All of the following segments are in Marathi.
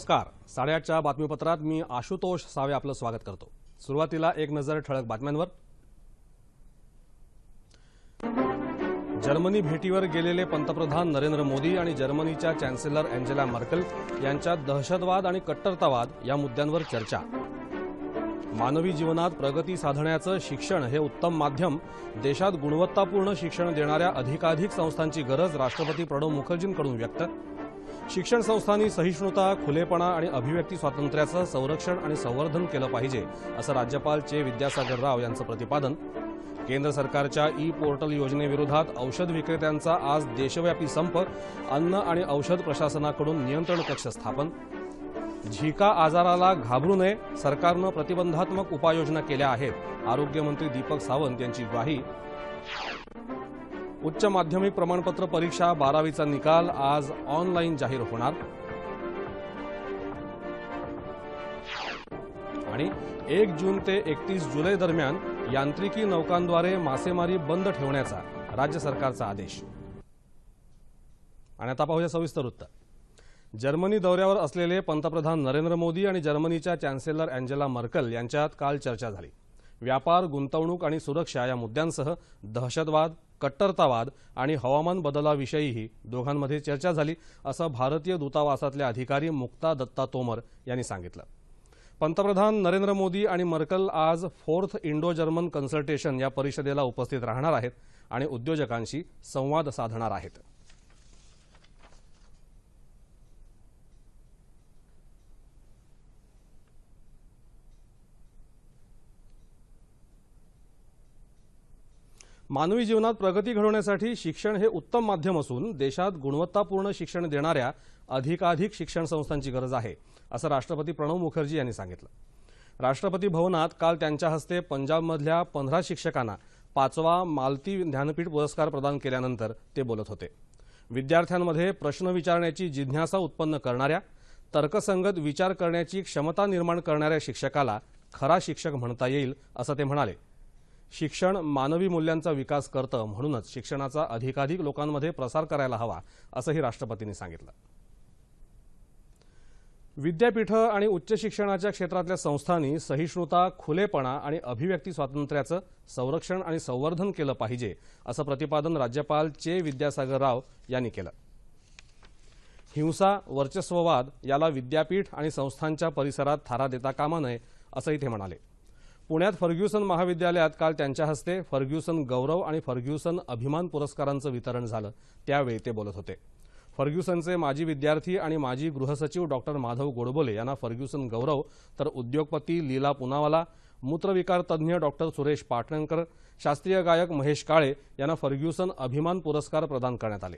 नमस्कार. साडेआठच्या बातमीपत्रात मी आशुतोष सावे आपलं स्वागत करतो. सुरुवातीला एक नजर ठळक बातम्यांवर. जर्मनी भेटीवर गेलेले पंतप्रधान नरेंद्र मोदी आणि जर्मनीच्या चॅन्सेलर अँजेला मर्कल यांच्यात दहशतवाद आणि कट्टरतावाद या मुद्द्यांवर चर्चा. मानवी जीवनात प्रगती साधण्याचं शिक्षण हे उत्तम माध्यम. देशात गुणवत्तापूर्ण शिक्षण देणाऱ्या अधिकाधिक संस्थांची गरज राष्ट्रपती प्रणव मुखर्जींकडून व्यक्त. शिक्षण संस्थांनी सहिष्णुता खुलेपणा आणि अभिव्यक्ती स्वातंत्र्याचं संरक्षण आणि संवर्धन केलं पाहिजे असं राज्यपाल चे विद्यासागर राव यांचं प्रतिपादन. केंद्र सरकारच्या ई पोर्टल योजनेविरोधात औषध विक्रेत्यांचा आज देशव्यापी संप अन्न आणि औषध प्रशासनाकडून नियंत्रण कक्ष स्थापन. झिका आजाराला घाबरू नये सरकारनं प्रतिबंधात्मक उपाययोजना केल्या आहेत आरोग्यमंत्री दीपक सावंत यांची ग्वाही उच्च माध्यमिक प्रमाणपत्र परीक्षा बारावीचा निकाल आज ऑनलाईन जाहीर होणार. आणि एक जून ते एकतीस जुलै दरम्यान यांत्रिकी नौकांद्वारे मासेमारी बंद ठेवण्याचा राज्य सरकारचा आदेश. आणि आता पाहूया सविस्तर वृत्त जर्मनी दौऱ्यावर असलेले पंतप्रधान नरेंद्र मोदी आणि जर्मनीच्या चॅन्सेलर अँजेला मर्कल यांच्यात काल चर्चा झाली. व्यापार गुंतवणूक आणि सुरक्षा या मुद्द्यांसह दहशतवाद कट्टरतावाद आणि हवामान बदलाविषयीही दोघांमध्ये चर्चा झाली असं भारतीय दूतावासातले अधिकारी मुक्ता दत्ता तोमर यांनी सांगितलं. पंतप्रधान नरेंद्र मोदी आणि मर्कल आज फोर्थ इंडो जर्मन कन्सल्टेशन या परिषदेला उपस्थित राहणार आहेत आणि उद्योजकांशी संवाद साधणार आहेत. मानवी जीवनात प्रगती घडवण्यासाठी शिक्षण हे उत्तम माध्यम असून देशात गुणवत्तापूर्ण शिक्षण देणाऱ्या अधिकाधिक शिक्षण संस्थांची गरज आहे असं राष्ट्रपती प्रणव मुखर्जी यांनी सांगितलं. राष्ट्रपती भवनात काल त्यांच्या हस्ते पंजाबमधल्या पंधरा शिक्षकांना पाचवा मालती ज्ञानपीठ पुरस्कार प्रदान केल्यानंतर ते बोलत होते. विद्यार्थ्यांमध्ये प्रश्न विचारण्याची जिज्ञासा उत्पन्न करणाऱ्या तर्कसंगत विचार करण्याची क्षमता निर्माण करणाऱ्या शिक्षकाला खरा शिक्षक म्हणता येईल असं ते म्हणाले. शिक्षण मानवी मूल्यांचा विकास करतं म्हणूनच शिक्षणाचा अधिकाधिक लोकांमध्ये प्रसार करायला हवा असंही राष्ट्रपतींनी सांगितलं. विद्यापीठं आणि उच्च शिक्षणाच्या क्षेत्रातल्या संस्थांनी सहिष्णुता खुलेपणा आणि अभिव्यक्ती स्वातंत्र्याचं संरक्षण आणि संवर्धन केलं पाहिजे असं प्रतिपादन राज्यपाल चे विद्यासागर राव यांनी केलं. हिंसा वर्चस्ववाद याला विद्यापीठ आणि संस्थांच्या परिसरात थारा देता कामा नये असंही ते म्हणाले. पुण्यात फर्ग्युसन महाविद्यालयात काल त्यांच्या हस्ते फर्ग्युसन गौरव आणि फर्ग्युसन अभिमान पुरस्कारांचं वितरण झालं. त्यावेळी ते बोलत होते. फर्ग्युसनचे माजी विद्यार्थी आणि माजी गृहसचिव डॉक्टर माधव गोडबोले यांना फर्ग्युसन गौरव तर उद्योगपती लीला पुनावाला मूत्रविकार तज्ज्ञ डॉक्टर सुरेश पाटणकर शास्त्रीय गायक महेश काळे यांना फर्ग्युसन अभिमान पुरस्कार प्रदान करण्यात आले.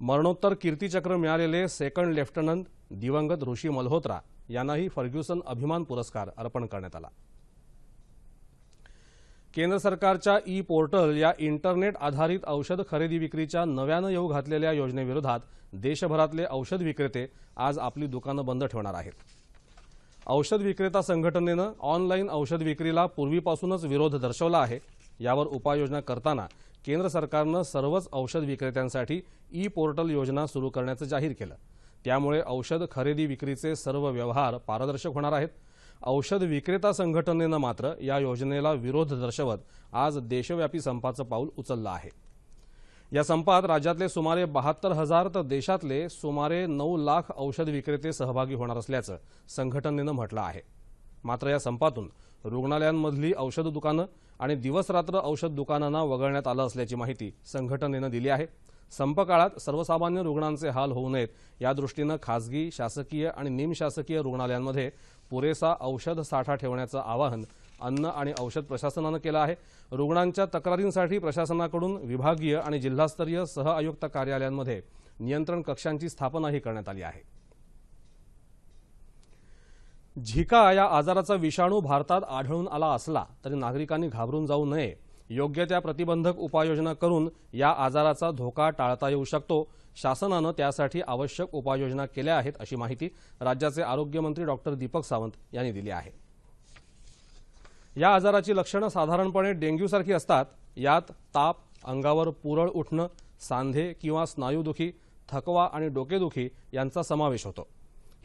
मरणोत्तर कीर्तीचक्र मिळालेले सेकंड लेफ्टनंट दिवंगत ऋषी मल्होत्रा यांनाही फर्ग्युसन अभिमान पुरस्कार अर्पण करण्यात आला. केंद्र सरकारच्या ई पोर्टल या इंटरनेट आधारित औषध खरेदी विक्रीच्या नव्यानं येऊ घातलेल्या योजनेविरोधात देशभरातले औषध विक्रेते आज आपली दुकानं बंद ठेवणार आहेत. औषध विक्रेता संघटनेनं ऑनलाईन औषध विक्रीला पूर्वीपासूनच विरोध दर्शवला आहे. यावर उपाययोजना करताना केंद्र सरकारनं सर्वच औषध विक्रेत्यांसाठी ई पोर्टल योजना सुरू करण्याचं जाहीर केलं. त्यामुळे औषध खरेदी विक्रीचे सर्व व्यवहार पारदर्शक होणार आहेत. औषध विक्रेता संघटनेनं मात्र या योजनेला विरोध दर्शवत आज देशव्यापी संपाचं पाऊल उचललं आहे. या संपात राज्यातले सुमारे बहात्तर हजार तर देशातले सुमारे नऊ लाख औषध विक्रेते सहभागी होणार असल्याचं संघटनेनं म्हटलं आहे. मात्र या संपातून रुग्णालयांमधली औषध दुकानं आणि दिवसरात्र औषध दुकानांना वगळण्यात आलं असल्याची माहिती संघटनेनं दिली आहे. संप काळात सर्वसामान्य रुग्णांचे हाल होऊ नयेत. या दृष्टीनं खासगी शासकीय आणि निमशासकीय रुग्णालयांमध्ये पुरेसा औषध साठा ठेवण्याचं आवाहन अन्न आणि औषध प्रशासनानं केलं आहे. रुग्णांच्या तक्रारींसाठी प्रशासनाकडून विभागीय आणि जिल्हास्तरीय सहआयुक्त कार्यालयांमध्ये नियंत्रण कक्षांची स्थापनाही करण्यात आली आहे. झिका या आजाराचा विषाणू भारतात आढळून आला असला तरी नागरिकांनी घाबरून जाऊ नये. योग्य त्या प्रतिबंधक उपाययोजना करून या आजाराचा धोका टाळता येऊ शकतो. शासनानं त्यासाठी आवश्यक उपाययोजना केल्या आहेत अशी माहिती राज्याचे आरोग्यमंत्री डॉक्टर दीपक सावंत यांनी दिली आहे. या आजाराची लक्षणं साधारणपणे डेंग्यूसारखी असतात. यात ताप अंगावर पुरळ उठणं सांधे किंवा स्नायूदुखी थकवा आणि डोकेदुखी यांचा समावेश होतो.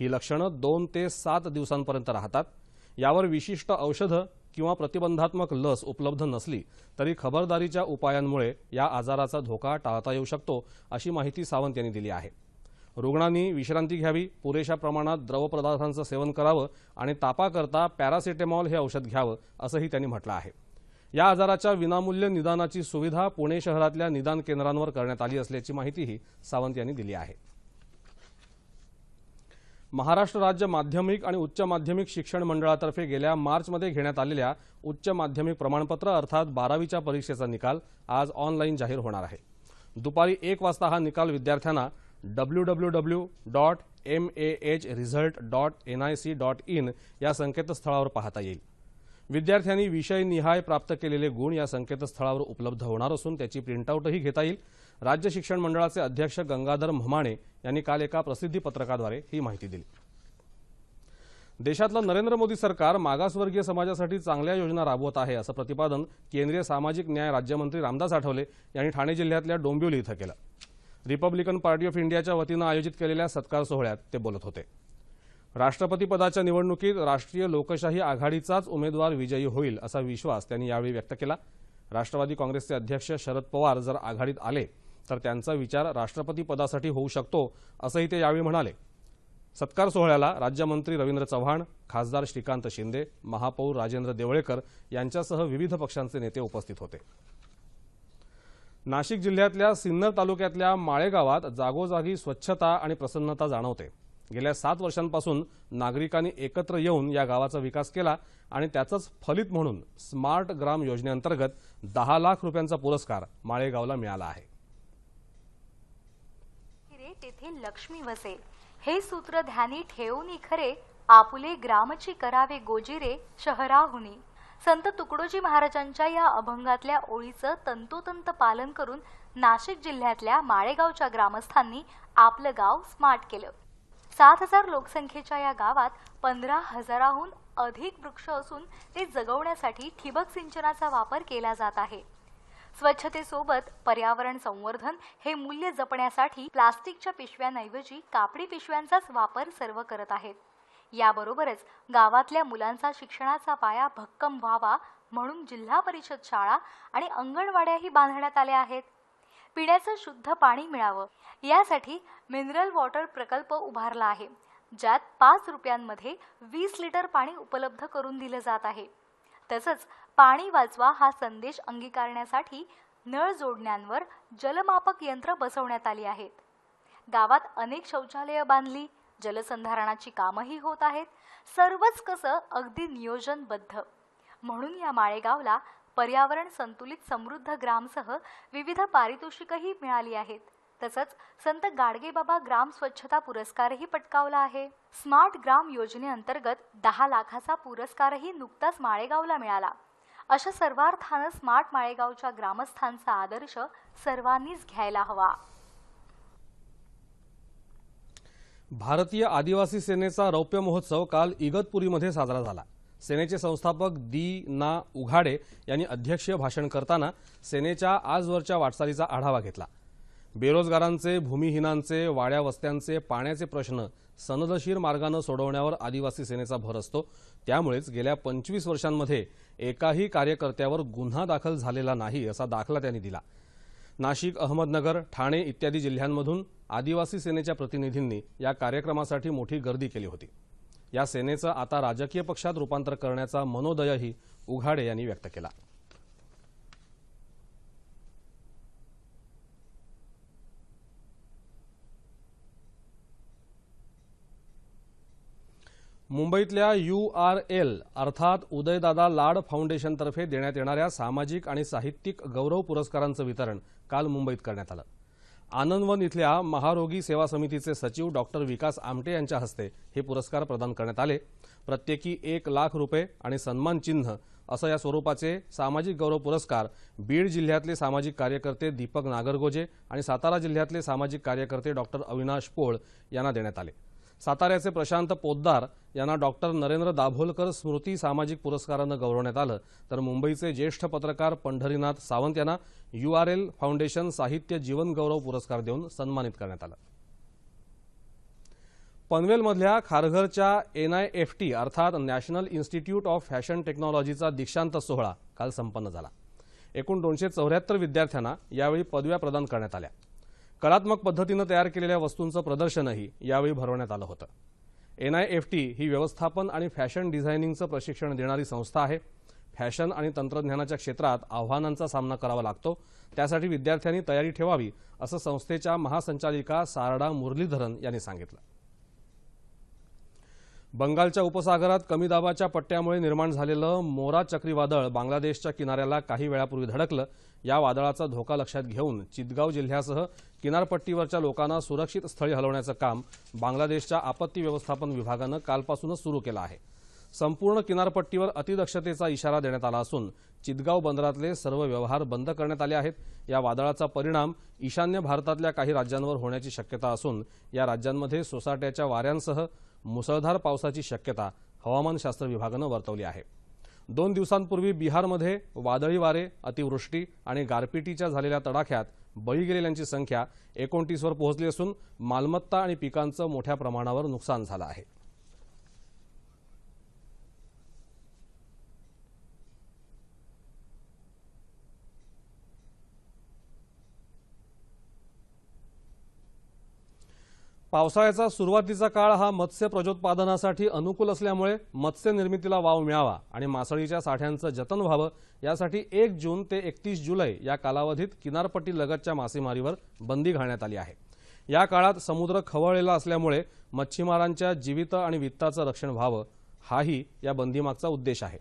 ही लक्षणं दोन ते सात दिवसांपर्यंत राहतात. यावर विशिष्ट औषधं किंवा प्रतिबंधात्मक लस उपलब्ध नसली तरी खबरदारीच्या उपायांमुळे या आजाराचा धोका टाळता येऊ शकतो अशी माहिती सावंत यांनी दिली आहे. रुग्णांनी विश्रांती घ्यावी पुरेशा प्रमाणात द्रवपदार्थांचं सेवन करावं आणि तापाकरता पॅरासिटेमॉल हे औषध घ्यावं असंही त्यांनी म्हटलं आहे. या आजाराच्या विनामूल्य निदानाची सुविधा पुणे शहरातल्या निदान केंद्रांवर करण्यात आली असल्याची माहितीही सावंत यांनी दिली आहे. महाराष्ट्र राज्य माध्यमिक आणि उच्च माध्यमिक शिक्षण मंडळातर्फे गेल्या मार्चमध्ये घेण्यात आलेल्या उच्च माध्यमिक प्रमाणपत्र अर्थात बारावीच्या परीक्षेचा निकाल आज ऑनलाईन जाहीर होणार आहे. दुपारी एक वाजता हा निकाल विद्यार्थ्यांना W W W dot M A H result dot N I C dot in या संकेतस्थळावर पाहता येईल. विद्यार्थ्यांनी विषयनिहाय प्राप्त केलेले गुण या संकेतस्थळावर उपलब्ध होणार असून त्याची प्रिंटआउटही घेता येईल. राज्य शिक्षण मंडळाचे अध्यक्ष गंगाधर म्हमाणे यांनी काल एका प्रसिद्धी पत्रकाद्वारे ही माहिती दिली. देशातलं नरेंद्र मोदी सरकार मागासवर्गीय समाजासाठी चांगल्या योजना राबवत आहे असं प्रतिपादन केंद्रीय सामाजिक न्याय राज्यमंत्री रामदास आठवले यांनी ठाणे जिल्ह्यातल्या डोंबिवली इथं केलं. रिपब्लिकन पार्टी ऑफ इंडियाच्या वतीनं आयोजित केलेल्या सत्कार सोहळ्यात ते बोलत होते. राष्ट्रपतीपदाच्या निवडणुकीत राष्ट्रीय लोकशाही आघाडीचाच उमेदवार विजयी होईल असा विश्वास त्यांनी यावेळी व्यक्त केला. राष्ट्रवादी काँग्रेसचे अध्यक्ष शरद पवार जर आघाडीत आले तर त्यांचा विचार राष्ट्रपती पदासाठी होऊ शकतो असंही ते यावेळी म्हणाले. सत्कार सोहळ्याला राज्यमंत्री रवींद्र चव्हाण खासदार श्रीकांत शिंदे महापौर राजेंद्र देवळेकर यांच्यासह विविध पक्षांचे नेते उपस्थित होते. नाशिक जिल्ह्यातल्या सिन्नर तालुक्यातल्या माळेगावात जागोजागी स्वच्छता आणि प्रसन्नता जाणवते. गेल्या सात वर्षांपासून नागरिकांनी एकत्र येऊन या गावाचा विकास केला आणि त्याचंच फलित म्हणून स्मार्ट ग्राम योजनेअंतर्गत दहा लाख रुपयांचा पुरस्कार माळेगावला मिळाला आहे. तेथे लक्ष्मी वसे. हे सूत्र ध्यानी ठेवून खरे आपुले ग्रामची करावे गोजिरे शहराहुनी. संत तुकडोजी महाराजांच्या या अभंगातल्या ओळीचं तंतोतंत पालन करून नाशिक जिल्ह्यातल्या माळेगावच्या ग्रामस्थांनी आपलं गाव स्मार्ट केलं. सात हजार लोकसंख्येच्या या गावात पंधरा हजाराहून अधिक वृक्ष असून ते जगवण्यासाठी ठिबक सिंचनाचा वापर केला जात आहे. स्वच्छतेसोबत पर्यावरण संवर्धन हे मूल्य जपण्यासाठी प्लास्टिकच्या पिशव्यांऐवजी कापडी पिशव्यांचाच वापर सर्व करत आहेत. याबरोबरच गावातल्या मुलांचा शिक्षणाचा पाया भक्कम व्हावा म्हणून जिल्हा परिषद शाळा आणि अंगणवाड्याही बांधण्यात आल्या आहेत. पिण्याचं शुद्ध पाणी मिळावं. यासाठी मिनरल वॉटर प्रकल्प उभारला आहे. ज्यात पाच रुपयांमध्ये वीस लिटर पाणी उपलब्ध करून दिलं जात आहे. तसंच पाणी वाचवा हा संदेश अंगीकारण्यासाठी नळ जोडण्यांवर जलमापक यंत्र बसवण्यात आली आहेत. गावात अनेक शौचालयं बांधली जलसंधारणाची कामंही होत आहेत. सर्वच कसं अगदी नियोजनबद्ध. म्हणून या माळेगावला पर्यावरण संतुलित समृद्ध ग्रामसह विविध पारितोषिकही मिळाली आहेत. तसंच संत गाडगेबाबा ग्राम स्वच्छता पुरस्कारही पटकावला आहे. स्मार्ट ग्राम योजनेअंतर्गत दहा लाखाचा पुरस्कारही नुकताच माळेगावला मिळाला. अशा सर्वार्थानं स्मार्ट माळेगावच्या ग्रामस्थांचा आदर्श सर्वांनीच घ्यायला हवा. भारतीय आदिवासी सेनेचा रौप्य महोत्सव काल इगतपुरीमध्ये साजरा झाला. सेनेचे संस्थापक दी ना उघाडे यांनी अध्यक्षीय भाषण करताना सेनेच्या आजवरच्या वाटचालीचा आढावा घेतला. बेरोजगारांचे भूमिहीनांचे वाड्या वस्त्यांचे पाण्याचे प्रश्न सनदशीर मार्गानं सोडवण्यावर आदिवासी सेनेचा भर असतो. त्यामुळेच गेल्या पंचवीस वर्षांमध्ये एकाही कार्यकर्त्यावर गुन्हा दाखल झालेला नाही असा दाखला त्यांनी दिला. नाशिक अहमदनगर ठाणे इत्यादी जिल्ह्यांमधून आदिवासी सेनेच्या प्रतिनिधींनी या कार्यक्रमासाठी मोठी गर्दी केली होती. या सेनेचं आता राजकीय पक्षात रूपांतर करण्याचा मनोदयही उघाडे यांनी व्यक्त केला. मुंबईतल्या यू आर एल अर्थात उदयदादा लाड फाउंडेशनतर्फे देण्यात येणाऱ्या सामाजिक आणि साहित्यिक गौरव पुरस्कारांचं वितरण काल मुंबईत करण्यात आलं. आनंदवन इथल्या महारोगी सेवा समितीचे सचिव डॉक्टर विकास आमटे यांच्या हस्ते हे पुरस्कार प्रदान करण्यात आले. प्रत्येकी एक लाख रुपये आणि सन्मान चिन्ह असं या स्वरूपाचे सामाजिक गौरव पुरस्कार बीड जिल्ह्यातले सामाजिक कार्यकर्ते दीपक नागरगोजे आणि सातारा जिल्ह्यातले सामाजिक कार्यकर्ते डॉक्टर अविनाश पोळ यांना देण्यात आले. साताऱ्याचे प्रशांत पोद्दार यांना डॉक्टर नरेंद्र दाभोलकर स्मृती सामाजिक पुरस्कारानं गौरवण्यात आलं. तर मुंबईचे ज्येष्ठ पत्रकार पंढरीनाथ सावंत यांना यू आर एल फाउंडेशन साहित्य जीवन गौरव पुरस्कार देऊन सन्मानित करण्यात आलं. पनवेलमधल्या खारघरच्या एन आय एफ टी अर्थात नॅशनल इन्स्टिट्यूट ऑफ फॅशन टेक्नॉलॉजीचा दीक्षांत सोहळा काल संपन्न झाला. एकूण दोनशे चौऱ्याहत्तर विद्यार्थ्यांना यावेळी पदव्या प्रदान करण्यात आल्या. कलात्मक पद्धतीनं तयार केलेल्या वस्तूंचं प्रदर्शनही यावेळी भरवण्यात आलं होतं. एन आय एफ टी ही व्यवस्थापन आणि फॅशन डिझायनिंगचं प्रशिक्षण देणारी संस्था आहे. फॅशन आणि तंत्रज्ञानाच्या क्षेत्रात आव्हानांचा सामना करावा लागतो. त्यासाठी विद्यार्थ्यांनी तयारी ठेवावी असं संस्थेच्या महासंचालिका सारडा मुरलीधरन यांनी सांगितलं. बंगालच्या उपसागरात कमी दाबाच्या पट्ट्यामुळे निर्माण झालेलं मोरा चक्रीवादळ बांगलादेशच्या किनाऱ्याला काही वेळापूर्वी धडकलं. या वादळाचा धोका लक्षात घेऊन चितगाव जिल्ह्यासह किनारपट्टीवरच्या लोकांना सुरक्षित स्थळी हलवण्याचं काम बांगलादेशच्या आपत्ती व्यवस्थापन विभागानं कालपासूनच सुरू केलं आहे. संपूर्ण किनारपट्टीवर अतिदक्षतेचा इशारा देण्यात आला असून चितगाव बंदरातले सर्व व्यवहार बंद करण्यात आले आहेत. या वादळाचा परिणाम ईशान्य भारतातल्या काही राज्यांवर होण्याची शक्यता असून या राज्यांमध्ये सोसाट्याच्या वाऱ्यांसह मुसळधार पावसाची शक्यता हवामानशास्त्र विभागानं वर्तवली आहे. दोन दिवसांपूर्वी बिहारमध्ये वादळी वारे अतिवृष्टी आणि गारपिटीच्या झालेल्या तडाख्यात बळी गेलेल्यांची संख्या एकोणतीसवर पोहोचली असून मालमत्ता आणि पिकांचं मोठ्या प्रमाणावर नुकसान झालं आहे. पावसाळ्याचा सुरुवातीचा काळ हा मत्स्य प्रजोत्पादनासाठी अनुकूल असल्यामुळे मत्स्य निर्मितीला वाव मिळावा आणि मासळीच्या साठ्यांचं जतन व्हावं यासाठी एक जून ते एकतीस जुलै या कालावधीत किनारपट्टी लगतच्या मासेमारीवर बंदी घालण्यात आली आहे. या काळात समुद्र खवळलेला असल्यामुळे मच्छीमारांच्या जीवित आणि वित्ताचं रक्षण व्हावं हाही या बंदीमागचा उद्देश आहे.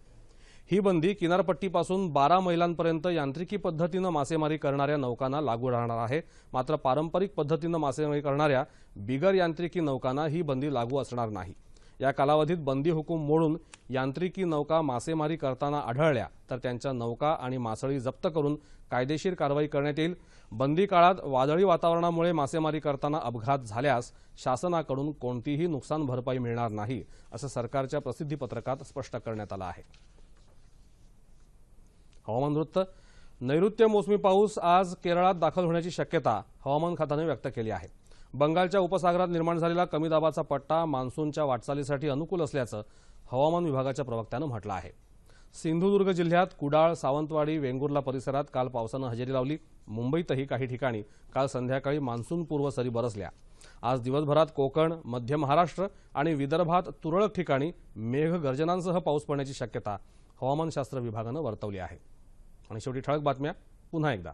ही बंदी किनारपट्टीपासून बारा मैलांपर्यंत यांत्रिकी पद्धतीनं मासेमारी करणाऱ्या नौकांना लागू राहणार आहे. मात्र पारंपरिक पद्धतीनं मासेमारी करणाऱ्या बिगर यांत्रिकी नौकांना ही बंदी लागू असणार नाही. या कालावधीत बंदी हुकूम मोडून यांत्रिकी नौका मासेमारी करताना आढळल्या तर त्यांच्या नौका आणि मासळी जप्त करून कायदेशीर कारवाई करण्यात येईल. बंदी काळात वादळी वातावरणामुळे मासेमारी करताना अपघात झाल्यास शासनाकडून कोणतीही नुकसान भरपाई मिळणार नाही असं सरकारच्या प्रसिद्धीपत्रकात स्पष्ट करण्यात आलं आहे. हवामान वृत्त. नैऋत्य मोसमी पाऊस आज केरळात दाखल होण्याची शक्यता हवामान खात्याने व्यक्त केली आहे. बंगालच्या उपसागरात निर्माण झालेला कमी दाबाचा पट्टा मान्सूनच्या वाटचालीसाठी अनुकूल असल्याचं हवामान विभागाच्या प्रवक्त्यानं म्हटलं आहे. सिंधुदुर्ग जिल्ह्यात कुडाळ सावंतवाडी वेंगुर्ला परिसरात काल पावसानं हजेरी लावली. मुंबईतही काही ठिकाणी काल संध्याकाळी मान्सूनपूर्व सरी बरसल्या. आज दिवसभरात कोकण मध्य महाराष्ट्र आणि विदर्भात तुरळक ठिकाणी मेघगर्जनांसह पाऊस पडण्याची शक्यता हवामानशास्त्र विभागानं वर्तवली आहे. आणि शेवटी ठळक बातम्या पुन्हा एकदा.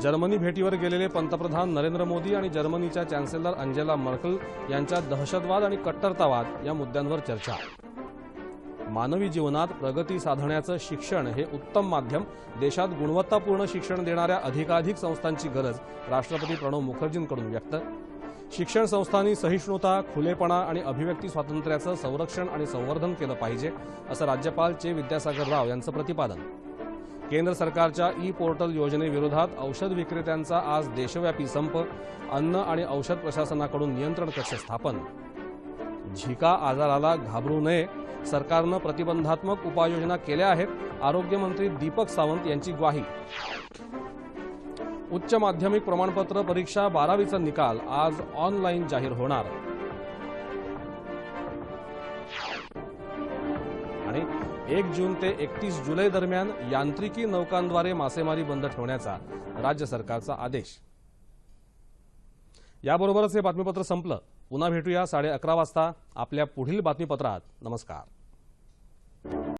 जर्मनी भेटीवर गेलेले पंतप्रधान नरेंद्र मोदी आणि जर्मनीच्या चॅन्सेलर अंजेला मर्कल यांच्या दहशतवाद आणि कट्टरतावाद या मुद्द्यांवर चर्चा. मानवी जीवनात प्रगती साधण्याचं शिक्षण हे उत्तम माध्यम देशात गुणवत्तापूर्ण शिक्षण देणाऱ्या अधिकाधिक संस्थांची गरज राष्ट्रपती प्रणव मुखर्जींकडून व्यक्त शिक्षण संस्थांनी सहिष्णुता खुलेपणा आणि अभिव्यक्ती स्वातंत्र्याचं संरक्षण आणि संवर्धन केलं पाहिजे असं राज्यपाल चे विद्यासागर राव यांचं प्रतिपादन. केंद्र सरकारच्या ई पोर्टल योजनेविरोधात औषध विक्रेत्यांचा आज देशव्यापी संप अन्न आणि औषध प्रशासनाकडून नियंत्रण कक्ष स्थापन. झिका आजाराला घाबरू नये सरकारनं प्रतिबंधात्मक उपाययोजना केल्या आहेत आरोग्यमंत्री दीपक सावंत यांची ग्वाही. उच्च माध्यमिक प्रमाणपत्र परीक्षा बारावीचा निकाल आज ऑनलाईन जाहीर होणार. आणि एक जून ते एकतीस जुलै दरम्यान यांत्रिकी नौकांद्वारे मासेमारी बंद ठेवण्याचा राज्य सरकारचा आदेश. याबरोबरच हे बातमीपत्र संपलं. पुन्हा भेटूया साडे अकरा वाजता आपल्या पुढील बातमीपत्रात. नमस्कार.